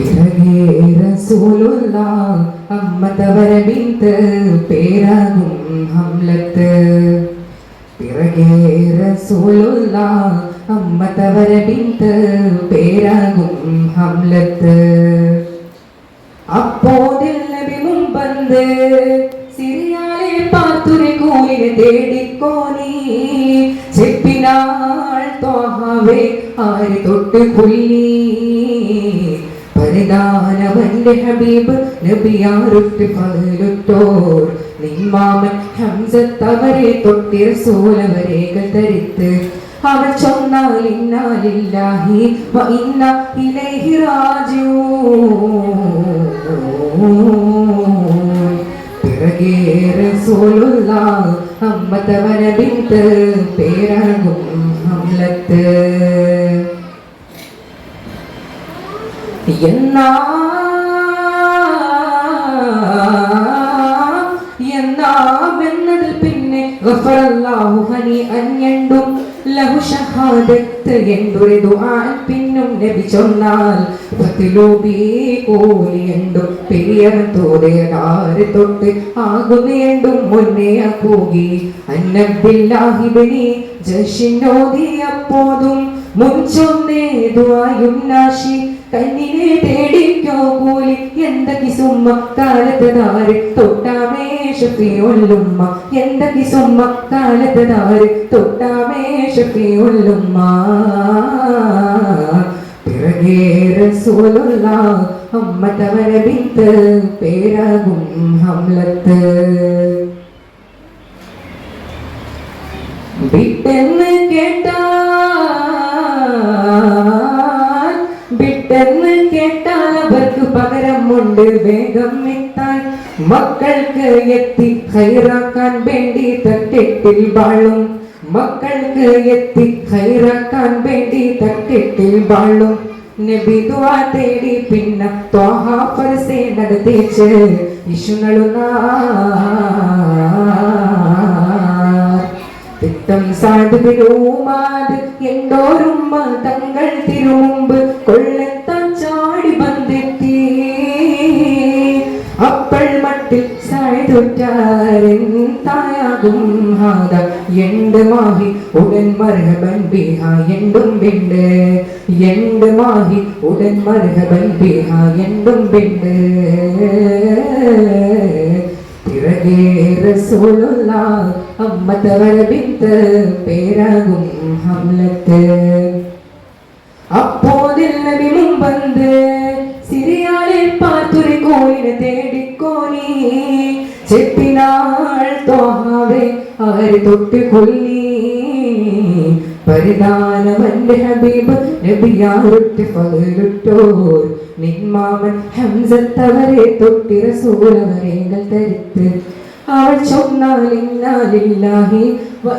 പിറകെ റസൂലുള്ള അമ്മ തവര ബിന്ത് പേരാകും ഹംലത്ത്. പിറകെ റസൂലുള്ള അമ്മ തവര ബിന്ത് പേരാകും ഹംലത്ത്. അപ്പോതിൽ നബി മുമ്പന്ത് സിറിയാലെ പാത്തുരി കൂലിനെ തേടിക്കോനീ. ചെപ്പിനാൾ തോഹവേ ആര് തൊട്ട് കൊല്ലീ. പരിധാനവന്റെ ഹബീബ്? നബിയാറുട്ട് പകലുത്തോർ നിമ്മാമൻ ഹംസത്തവരെ തൊട്ടി റസൂലവരേകൾ ധരിത്ത്. അവൾ ചൊന്നാൽ ഇന്നാലില്ലാഹി വ ഇന്ന ഇലൈഹി റാജിഊൻ. പിറകേ റസൂലുള്ള അമ്മത്തവന ബിന്ത് പേരാകും ഹംലത്ത് എന്നാ? എന്നാമെന്നതിൽ പിന്നെ ഗഫറല്ലാഹു ഹനി അഞ്ഞണ്ടും ലഹു ഷഹാദത്ത് എന്തൊരു ദുആൻ പിന്നും നബി ചൊന്നാൽ ഫത്തിലൂബി കൂലിയണ്ടും പെരിയവൻ തോതയതാര് തൊട്ട് ആകുന്നയണ്ടും മുന്നേ കൂകി അന്നബില്ലാഹിബിനി ജഷിനോദിയപ്പോതും മുൻചൊന്നേ ദുആയും നാശി കണ്ണിനെ തേടിക്കോ കൂലി എന്തൊക്കെ സുമ്മ കാലത്ത് താര് തൊട്ടാമേ ഷഫിയുള്ളുമ്മ എന്തൊക്കെ സുമ്മ കാലത്ത് താര് തൊട്ടാമേ ഷഫിയുള്ളുമ്മ പിറകേ റസൂലുള്ള അമ്മ തവര ബിന്ത് പേരാകും ഹംലത്ത്. വിട്ടെന്ന് കേട്ടാൽ വിട്ടെന്ന് കേട്ടാൽ അവർക്ക് പകരമുണ്ട് വേഗം എത്താൻ. മക്കൾക്ക് എത്തി ഹൈറാക്കാൻ വേണ്ടി തട്ടിട്ടിൽ വാഴും മക്കൾക്ക് എത്തി ഹൈറാക്കാൻ വേണ്ടി തട്ടിട്ടിൽ വാഴും നബി ദുആ തേടി പിന്നെ ത്വാഹ ഫർസേ നടത്തിച്ച് വിഷുങ്ങളുന്നാർ തിട്ടം സാധുവിനോമാത് பெற்றாரின் தாயாகும் ஹாதா எண்டு மாஹி உடன் மருகபன் பீஹா எண்டும் பிண்டு எண்டு மாஹி உடன் மருகபன் பீஹா எண்டும் பிண்டு பிறகே ரசூலுல்லா அம்மத்தவர பித்த பேராகும் ஹம்லத்து அப்போதில் நபி முன் வந்து சிறியாளில் பார்த்துரை கோயிலை தேடி പെരുന്നാൾ ഹബീബ്? തൊട്ടിര വ